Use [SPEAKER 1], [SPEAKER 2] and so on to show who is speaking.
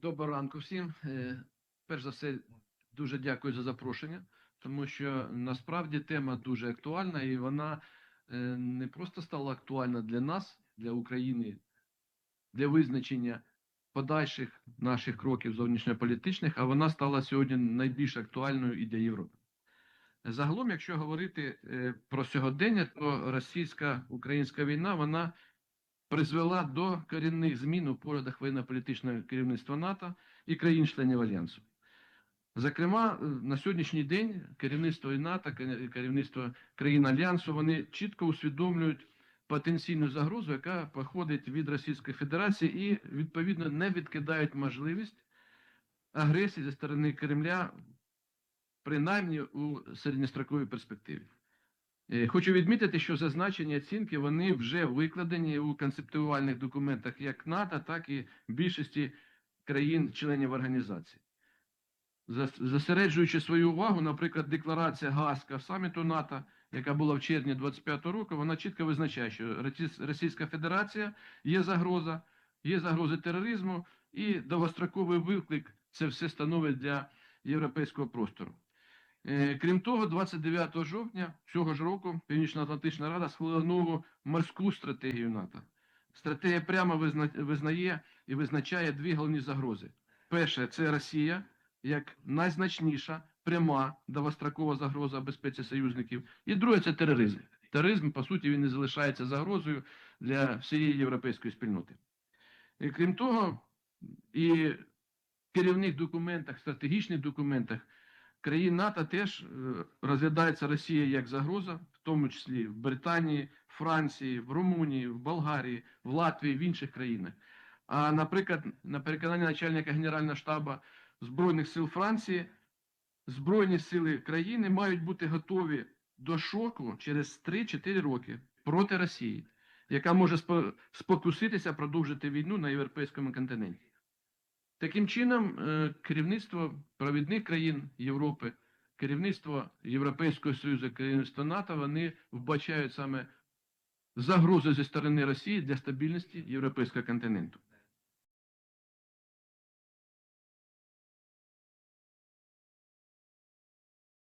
[SPEAKER 1] Доброго ранку всім. Е, Перш за все, дуже дякую за запрошення, тому що насправді тема дуже актуальна і вона е, не просто стала актуальна для нас, для України, для визначення подальших наших кроків зовнішньополітичних, а вона стала сьогодні найбільш актуальною і для Європи. Загалом, якщо говорити е, про сьогодення, то російсько-українська війна вона призвела до корінних змін у поглядах воєнно-політичного керівництва НАТО і країн-членів Альянсу. Зокрема, е, на сьогоднішній день керівництво і НАТО, керівництво країн Альянсу, вони чітко усвідомлюють потенційну загрозу, яка походить від Російської Федерації, і відповідно не відкидають можливість агресії зі сторони Кремля, принаймні у середньостроковій перспективі. Е, Хочу відмітити, що зазначені оцінки вони вже викладені у концептуальних документах як НАТО, так і більшості країн-членів організації. Зосереджуючи свою увагу, наприклад, декларація Гаазька саміту НАТО, яка була в червні 25-го року, вона чітко визначає, що Російська Федерація є загроза, є загрози тероризму і довгостроковий виклик це все становить для європейського простору. Е, Крім того, 29 жовтня цього ж року Північно-Атлантична Рада схвалила нову морську стратегію НАТО. Стратегія прямо визнає і визначає дві головні загрози. Перше це Росія як найзначніша пряма довгострокова загроза безпеці союзників. І друге це тероризм. Тероризм, по суті, він не залишається загрозою для всієї європейської спільноти. І крім того, і в керівних документах, стратегічних документах країн НАТО теж е, розглядається Росія як загроза, в тому числі в Британії, Франції, в Румунії, в Болгарії, в Латвії, в інших країнах. А, наприклад, на переконання начальника Генерального штабу Збройних сил Франції, Збройні сили країни мають бути готові до шоку через 3-4 роки проти Росії, яка може спо- спокуситися продовжити війну на європейському континенті. Таким чином, е, керівництво провідних країн Європи, керівництво Європейського Союзу, керівництво НАТО, вони вбачають саме загрози зі сторони Росії для стабільності європейського континенту.